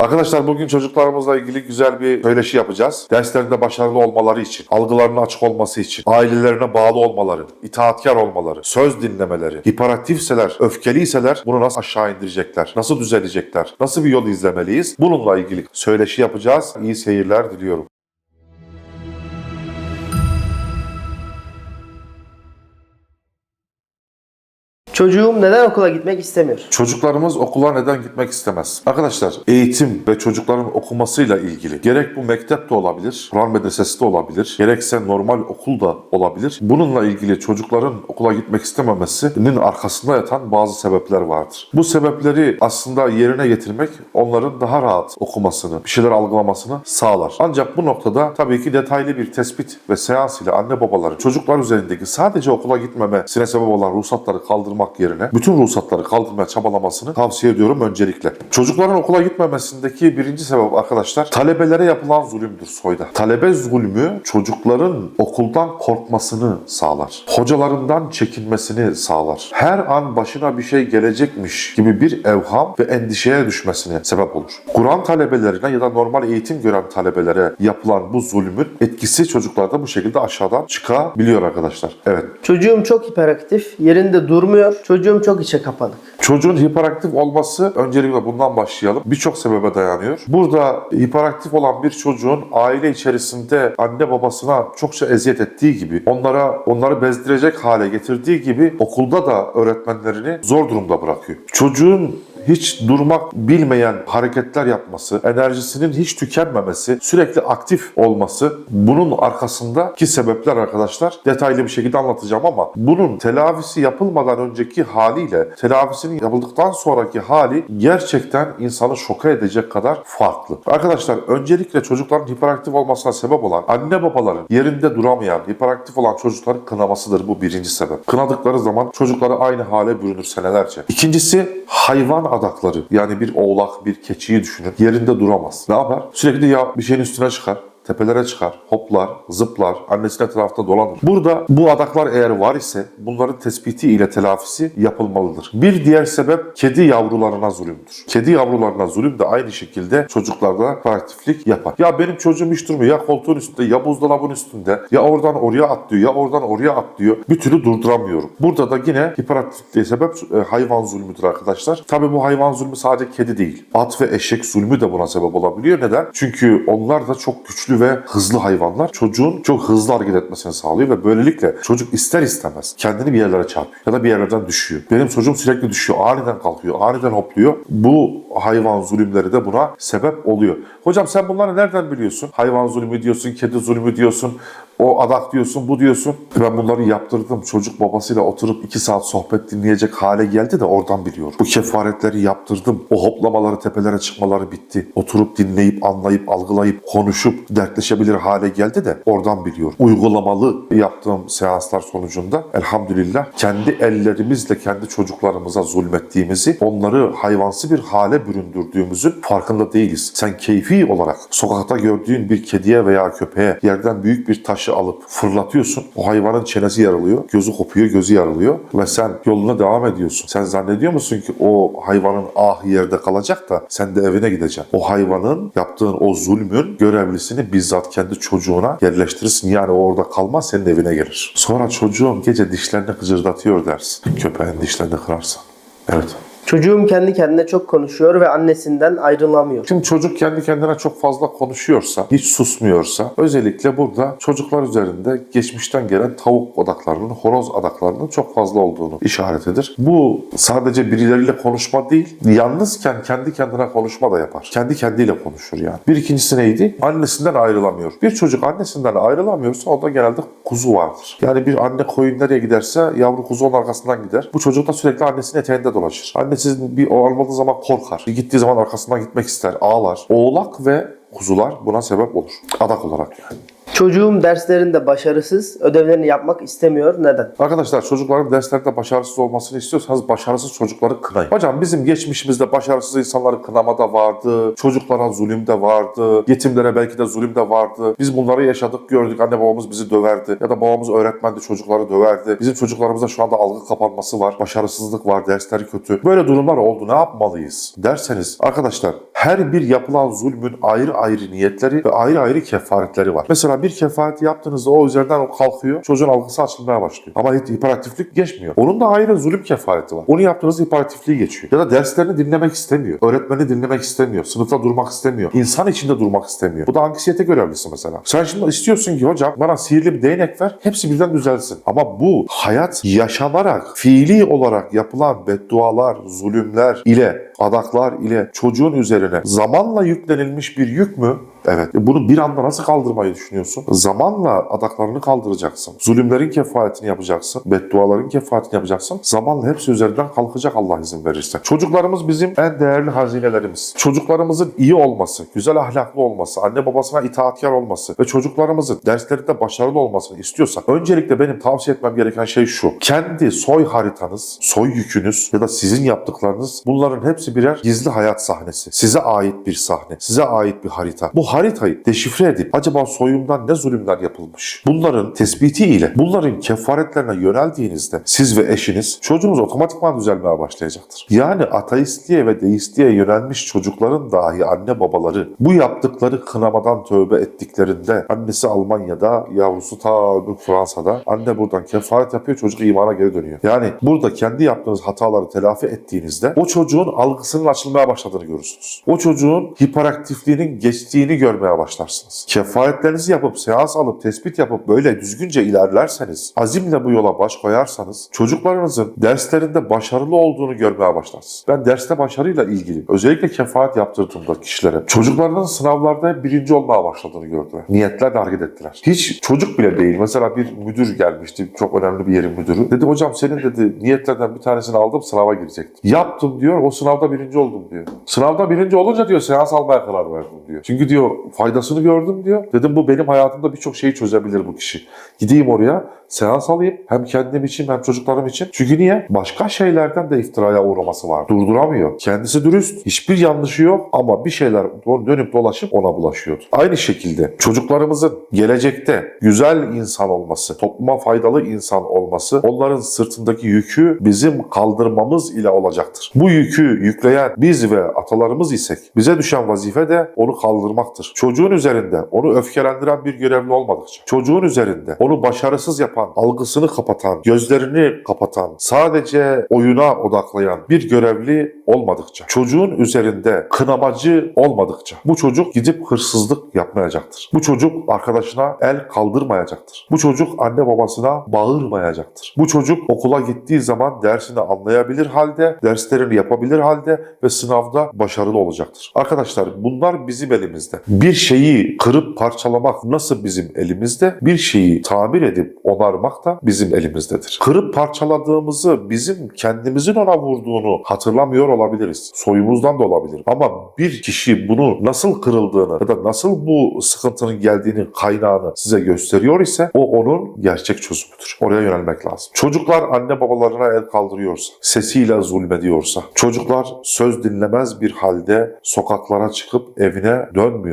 Arkadaşlar bugün çocuklarımızla ilgili güzel bir söyleşi yapacağız. Derslerinde başarılı olmaları için, algılarının açık olması için, ailelerine bağlı olmaları, itaatkar olmaları, söz dinlemeleri, hiperaktifseler, öfkeliyseler bunu nasıl aşağı indirecekler, nasıl düzelecekler, nasıl bir yol izlemeliyiz? Bununla ilgili söyleşi yapacağız. İyi seyirler diliyorum. Çocuğum neden okula gitmek istemiyor? Çocuklarımız okula neden gitmek istemez? Arkadaşlar eğitim ve çocukların okumasıyla ilgili gerek bu mektep de olabilir, Kur'an medresesi de olabilir, gerekse normal okul da olabilir. Bununla ilgili çocukların okula gitmek istememesinin arkasında yatan bazı sebepler vardır. Bu sebepleri aslında yerine getirmek onların daha rahat okumasını, bir şeyler algılamasını sağlar. Ancak bu noktada tabii ki detaylı bir tespit ve seans ile anne babaların çocuklar üzerindeki sadece okula gitmemesine sebep olan ruhsatları kaldırmak yerine bütün ruhsatları kaldırmaya çabalamasını tavsiye ediyorum öncelikle. Çocukların okula gitmemesindeki birinci sebep arkadaşlar talebelere yapılan zulümdür soyda. Talebe zulmü çocukların okuldan korkmasını sağlar. Hocalarından çekinmesini sağlar. Her an başına bir şey gelecekmiş gibi bir evham ve endişeye düşmesine sebep olur. Kur'an talebelerine ya da normal eğitim gören talebelere yapılan bu zulmün etkisi çocuklarda bu şekilde aşağıdan çıkabiliyor arkadaşlar. Evet. Çocuğum çok hiperaktif, yerinde durmuyor. Çocuğum çok içe kapanık. Çocuğun hiperaktif olması öncelikle bundan başlayalım. Birçok sebebe dayanıyor. Burada hiperaktif olan bir çocuğun aile içerisinde anne babasına çokça eziyet ettiği gibi, onlara onları bezdirecek hale getirdiği gibi okulda da öğretmenlerini zor durumda bırakıyor. Çocuğun hiç durmak bilmeyen hareketler yapması, enerjisinin hiç tükenmemesi, sürekli aktif olması bunun arkasındaki sebepler arkadaşlar detaylı bir şekilde anlatacağım ama bunun telafisi yapılmadan önceki haliyle telafisinin yapıldıktan sonraki hali gerçekten insanı şoka edecek kadar farklı. Arkadaşlar öncelikle çocukların hiperaktif olmasına sebep olan anne babaların yerinde duramayan, hiperaktif olan çocukların kınamasıdır bu birinci sebep. Kınadıkları zaman çocukları aynı hale bürünür senelerce. İkincisi hayvan adakları. Yani bir oğlak, bir keçiyi düşünün. Yerinde duramaz. Ne yapar? Sürekli ya bir şeyin üstüne çıkar tepelere çıkar, hoplar, zıplar, annesinin etrafta dolanır. Burada bu adaklar eğer var ise bunların tespiti ile telafisi yapılmalıdır. Bir diğer sebep kedi yavrularına zulümdür. Kedi yavrularına zulüm de aynı şekilde çocuklarda hiperaktiflik yapar. Ya benim çocuğum hiç durmuyor. Ya koltuğun üstünde, ya buzdolabının üstünde, ya oradan oraya atlıyor, ya oradan oraya atlıyor. Bir türlü durduramıyorum. Burada da yine hiperaktifliğe sebep e, hayvan zulmüdür arkadaşlar. Tabii bu hayvan zulmü sadece kedi değil. At ve eşek zulmü de buna sebep olabiliyor. Neden? Çünkü onlar da çok güçlü ve hızlı hayvanlar çocuğun çok hızlı hareket etmesini sağlıyor ve böylelikle çocuk ister istemez kendini bir yerlere çarpıyor ya da bir yerlerden düşüyor. Benim çocuğum sürekli düşüyor, aniden kalkıyor, aniden hopluyor. Bu hayvan zulümleri de buna sebep oluyor. Hocam sen bunları nereden biliyorsun? Hayvan zulmü diyorsun, kedi zulmü diyorsun, o adak diyorsun, bu diyorsun. Ben bunları yaptırdım. Çocuk babasıyla oturup iki saat sohbet dinleyecek hale geldi de oradan biliyorum. Bu kefaretleri yaptırdım. O hoplamaları, tepelere çıkmaları bitti. Oturup dinleyip, anlayıp, algılayıp, konuşup dertleşebilir hale geldi de oradan biliyorum. Uygulamalı yaptığım seanslar sonucunda elhamdülillah kendi ellerimizle kendi çocuklarımıza zulmettiğimizi, onları hayvansı bir hale büründürdüğümüzün farkında değiliz. Sen keyfi olarak sokakta gördüğün bir kediye veya köpeğe yerden büyük bir taşı alıp fırlatıyorsun. O hayvanın çenesi yarılıyor, gözü kopuyor, gözü yarılıyor ve sen yoluna devam ediyorsun. Sen zannediyor musun ki o hayvanın ahı yerde kalacak da sen de evine gideceksin. O hayvanın yaptığın o zulmün görevlisini bizzat kendi çocuğuna yerleştirirsin. Yani o orada kalmaz senin evine gelir. Sonra çocuğun gece dişlerini gıcırdatıyor dersin. Köpeğin dişlerini kırarsan. Evet. Çocuğum kendi kendine çok konuşuyor ve annesinden ayrılamıyor. Şimdi çocuk kendi kendine çok fazla konuşuyorsa, hiç susmuyorsa özellikle burada çocuklar üzerinde geçmişten gelen tavuk odaklarının, horoz adaklarının çok fazla olduğunu işaretidir. Bu sadece birileriyle konuşma değil, yalnızken kendi kendine konuşma da yapar. Kendi kendiyle konuşur yani. Bir ikincisi neydi? Annesinden ayrılamıyor. Bir çocuk annesinden ayrılamıyorsa onda genelde kuzu vardır. Yani bir anne koyun nereye giderse yavru kuzu onun arkasından gider. Bu çocuk da sürekli annesinin eteğinde dolaşır. Annesi bir o almadığı zaman korkar. Bir gittiği zaman arkasından gitmek ister, ağlar. Oğlak ve kuzular buna sebep olur. Adak olarak yani. Çocuğum derslerinde başarısız, ödevlerini yapmak istemiyor. Neden? Arkadaşlar çocukların derslerde başarısız olmasını istiyorsanız başarısız çocukları kınayın. Hocam bizim geçmişimizde başarısız insanları kınama da vardı, çocuklara zulüm de vardı, yetimlere belki de zulüm de vardı. Biz bunları yaşadık, gördük. Anne babamız bizi döverdi ya da babamız öğretmendi çocukları döverdi. Bizim çocuklarımızda şu anda algı kapanması var, başarısızlık var, dersleri kötü. Böyle durumlar oldu. Ne yapmalıyız derseniz arkadaşlar her bir yapılan zulmün ayrı ayrı niyetleri ve ayrı ayrı kefaretleri var. Mesela bir kefareti yaptığınızda o üzerinden o kalkıyor. Çocuğun algısı açılmaya başlıyor. Ama hiperaktiflik geçmiyor. Onun da ayrı zulüm kefareti var. Onu yaptığınızda hiperaktifliği geçiyor. Ya da derslerini dinlemek istemiyor. Öğretmeni dinlemek istemiyor. Sınıfta durmak istemiyor. İnsan içinde durmak istemiyor. Bu da anksiyete görevlisi mesela. Sen şimdi istiyorsun ki hocam bana sihirli bir değnek ver. Hepsi birden düzelsin. Ama bu hayat yaşanarak, fiili olarak yapılan beddualar, zulümler ile, adaklar ile çocuğun üzerine zamanla yüklenilmiş bir yük mü? Evet. E Bunu bir anda nasıl kaldırmayı düşünüyorsun? Zamanla adaklarını kaldıracaksın. Zulümlerin kefaretini yapacaksın. Bedduaların kefaretini yapacaksın. Zamanla hepsi üzerinden kalkacak Allah izin verirse. Çocuklarımız bizim en değerli hazinelerimiz. Çocuklarımızın iyi olması, güzel ahlaklı olması, anne babasına itaatkar olması ve çocuklarımızın derslerinde başarılı olmasını istiyorsak öncelikle benim tavsiye etmem gereken şey şu. Kendi soy haritanız, soy yükünüz ya da sizin yaptıklarınız bunların hepsi birer gizli hayat sahnesi. Size ait bir sahne, size ait bir harita. Bu haritayı deşifre edip acaba soyumdan ne zulümler yapılmış? Bunların tespiti ile bunların kefaretlerine yöneldiğinizde siz ve eşiniz çocuğunuz otomatikman düzelmeye başlayacaktır. Yani ateistliğe ve deistliğe yönelmiş çocukların dahi anne babaları bu yaptıkları kınamadan tövbe ettiklerinde annesi Almanya'da yavrusu ta Fransa'da anne buradan kefaret yapıyor çocuk imana geri dönüyor. Yani burada kendi yaptığınız hataları telafi ettiğinizde o çocuğun algısının açılmaya başladığını görürsünüz. O çocuğun hiperaktifliğinin geçtiğini görmeye başlarsınız. Kefaretlerinizi yapıp seans alıp tespit yapıp böyle düzgünce ilerlerseniz azimle bu yola baş koyarsanız çocuklarınızın derslerinde başarılı olduğunu görmeye başlarsınız. Ben derste başarıyla ilgili özellikle kefaret yaptırdığımda kişilere çocuklarının sınavlarda birinci olmaya başladığını gördüler. Niyetlerle hareket ettiler. Hiç çocuk bile değil. Mesela bir müdür gelmişti. Çok önemli bir yerin müdürü. Dedi hocam senin dedi niyetlerden bir tanesini aldım sınava girecektim. Yaptım diyor. O sınavda birinci oldum diyor. Sınavda birinci olunca diyor seans almaya karar verdim diyor. Çünkü diyor faydasını gördüm diyor. Dedim bu benim hayatımda birçok şeyi çözebilir bu kişi. Gideyim oraya seans alayım hem kendim için hem çocuklarım için. Çünkü niye? Başka şeylerden de iftiraya uğraması var. Durduramıyor. Kendisi dürüst. Hiçbir yanlışı yok ama bir şeyler dönüp dolaşıp ona bulaşıyordu. Aynı şekilde çocuklarımızın gelecekte güzel insan olması, topluma faydalı insan olması onların sırtındaki yükü bizim kaldırmamız ile olacaktır. Bu yükü yükleyen biz ve atalarımız isek bize düşen vazife de onu kaldırmaktır. Çocuğun üzerinde onu öfkelendiren bir görevli olmadıkça, çocuğun üzerinde onu başarısız yapan, algısını kapatan, gözlerini kapatan, sadece oyuna odaklayan bir görevli olmadıkça, çocuğun üzerinde kınamacı olmadıkça bu çocuk gidip hırsızlık yapmayacaktır. Bu çocuk arkadaşına el kaldırmayacaktır. Bu çocuk anne babasına bağırmayacaktır. Bu çocuk okula gittiği zaman dersini anlayabilir halde, derslerini yapabilir halde ve sınavda başarılı olacaktır. Arkadaşlar bunlar bizim elimizde. Bir şeyi kırıp parçalamak nasıl bizim elimizde? Bir şeyi tamir edip onarmak da bizim elimizdedir. Kırıp parçaladığımızı bizim kendimizin ona vurduğunu hatırlamıyor olabiliriz. Soyumuzdan da olabilir. Ama bir kişi bunu nasıl kırıldığını ya da nasıl bu sıkıntının geldiğini, kaynağını size gösteriyor ise o onun gerçek çözümüdür. Oraya yönelmek lazım. Çocuklar anne babalarına el kaldırıyorsa, sesiyle zulmediyorsa, çocuklar söz dinlemez bir halde sokaklara çıkıp evine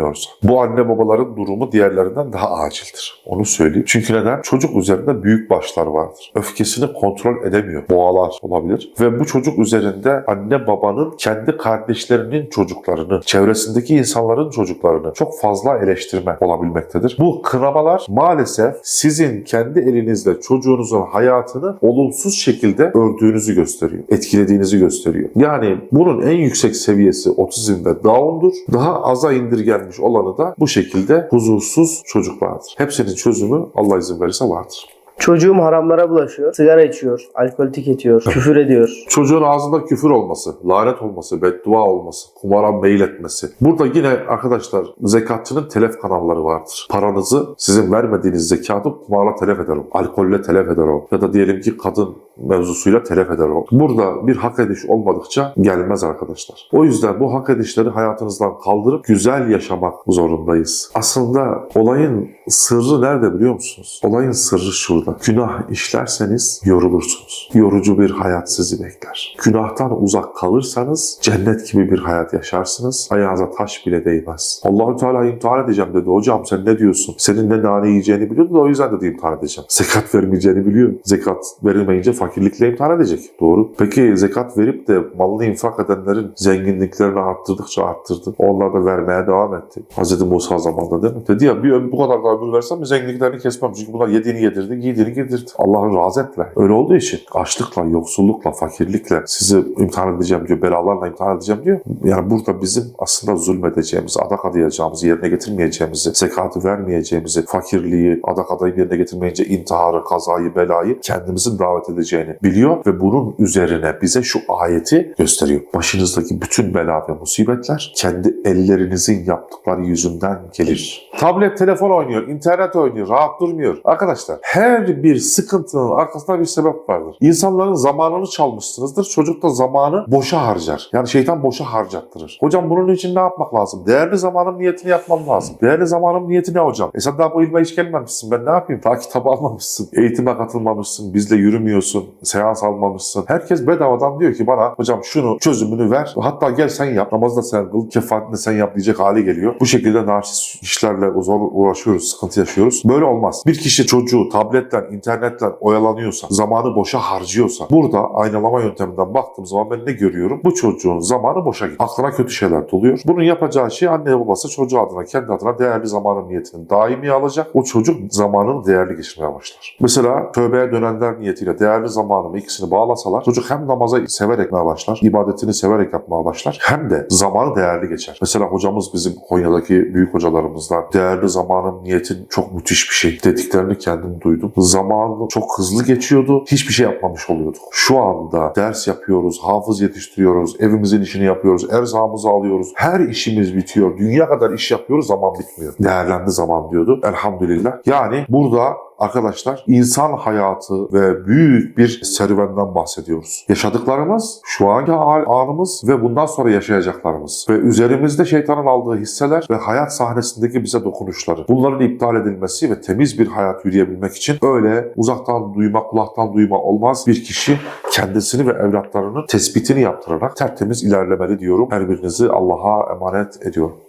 dönmüyorsa, bu anne babaların durumu diğerlerinden daha acildir. Onu söyleyeyim. Çünkü neden? Çocuk üzerinde büyük başlar vardır. Öfkesini kontrol edemiyor. Boğalar olabilir. Ve bu çocuk üzerinde anne babanın kendi kardeşlerinin çocuklarını, çevresindeki insanların çocuklarını çok fazla eleştirme olabilmektedir. Bu kınamalar maalesef sizin kendi elinizle çocuğunuzun hayatını olumsuz şekilde ördüğünüzü gösteriyor. Etkilediğinizi gösteriyor. Yani bunun en yüksek seviyesi otizm ve Down'dur. Daha aza indirgenmiş olanı da bu şekilde huzursuz çocuklardır. Hepsinin çözümü Allah izin verirse vardır. Çocuğum haramlara bulaşıyor. Sigara içiyor, alkol tüketiyor, küfür ediyor. Çocuğun ağzında küfür olması, lanet olması, beddua olması, kumara meyil etmesi. Burada yine arkadaşlar zekatçının telef kanalları vardır. Paranızı sizin vermediğiniz zekatı kumarla telef eder o. Alkolle telef eder o. Ya da diyelim ki kadın mevzusuyla telef eder o. Burada bir hak ediş olmadıkça gelmez arkadaşlar. O yüzden bu hak edişleri hayatınızdan kaldırıp güzel yaşamak zorundayız. Aslında olayın sırrı nerede biliyor musunuz? Olayın sırrı şurada. Şurada. Günah işlerseniz yorulursunuz. Yorucu bir hayat sizi bekler. Günahtan uzak kalırsanız cennet gibi bir hayat yaşarsınız. Ayağınıza taş bile değmez. Allahü Teala imtihan edeceğim dedi. Hocam sen ne diyorsun? Senin ne nane yiyeceğini biliyordu da o yüzden dedi imtihan edeceğim. Zekat vermeyeceğini biliyor. Zekat verilmeyince fakirlikle imtihan edecek. Doğru. Peki zekat verip de malını infak edenlerin zenginliklerini arttırdıkça arttırdı. Onlar da vermeye devam etti. Hz. Musa zamanında değil mi? Dedi ya bir bu kadar da ömür versem zenginliklerini kesmem. Çünkü bunlar yediğini yedirdi, giydiğini giydirdi. Allah'ın razı etler. Öyle olduğu için açlıkla, yoksullukla, fakirlikle sizi imtihan edeceğim diyor, belalarla imtihan edeceğim diyor. Yani burada bizim aslında zulmedeceğimizi, adak adayacağımızı, yerine getirmeyeceğimizi, zekatı vermeyeceğimizi, fakirliği, adak adayıp yerine getirmeyince intiharı, kazayı, belayı kendimizin davet edeceğini biliyor ve bunun üzerine bize şu ayeti gösteriyor. Başınızdaki bütün bela ve musibetler kendi ellerinizin yaptıkları yüzünden gelir. Tablet, telefon oynuyor, internet oynuyor, rahat durmuyor. Arkadaşlar her bir sıkıntının arkasında bir sebep vardır. İnsanların zamanını çalmışsınızdır. Çocuk da zamanı boşa harcar. Yani şeytan boşa harcattırır. Hocam bunun için ne yapmak lazım? Değerli zamanın niyetini yapmam lazım. Değerli zamanın niyeti ne hocam? E sen daha bu ilme hiç gelmemişsin. Ben ne yapayım? Daha kitap almamışsın. Eğitime katılmamışsın. Bizle yürümüyorsun. Seans almamışsın. Herkes bedavadan diyor ki bana hocam şunu çözümünü ver. Hatta gel sen yap. Namazı da sen kıl. Kefaatini sen yap diyecek hale geliyor. Bu şekilde narsist işlerle zor uğraşıyoruz. Sıkıntı yaşıyoruz. Böyle olmaz. Bir kişi çocuğu tabletten, internetten oyalanıyorsa, zamanı boşa harcıyorsa, burada aynalama yönteminden baktığım zaman ben ne görüyorum? Bu çocuğun zamanı boşa gidiyor. Aklına kötü şeyler doluyor. Bunun yapacağı şey anne babası çocuğu adına, kendi adına değerli zamanın niyetini daimi alacak. O çocuk zamanını değerli geçirmeye başlar. Mesela tövbeye dönenler niyetiyle değerli zamanını ikisini bağlasalar çocuk hem namaza severek başlar, ibadetini severek yapmaya başlar hem de zamanı değerli geçer. Mesela hocamız bizim Konya'daki büyük hocalarımızdan değerli zamanın niyetin çok müthiş bir şey dediklerini kendim duydum. Zamanı çok hızlı geçiyordu. Hiçbir şey yapmamış oluyorduk. Şu anda ders yapıyoruz, hafız yetiştiriyoruz, evimizin işini yapıyoruz, erzağımızı alıyoruz. Her işimiz bitiyor. Dünya kadar iş yapıyoruz, zaman bitmiyor. Değerlendi zaman diyordu. Elhamdülillah. Yani burada Arkadaşlar insan hayatı ve büyük bir serüvenden bahsediyoruz. Yaşadıklarımız, şu anki anımız ve bundan sonra yaşayacaklarımız ve üzerimizde şeytanın aldığı hisseler ve hayat sahnesindeki bize dokunuşları. Bunların iptal edilmesi ve temiz bir hayat yürüyebilmek için öyle uzaktan duyma, kulaktan duyma olmaz. Bir kişi kendisini ve evlatlarının tespitini yaptırarak tertemiz ilerlemeli diyorum. Her birinizi Allah'a emanet ediyorum.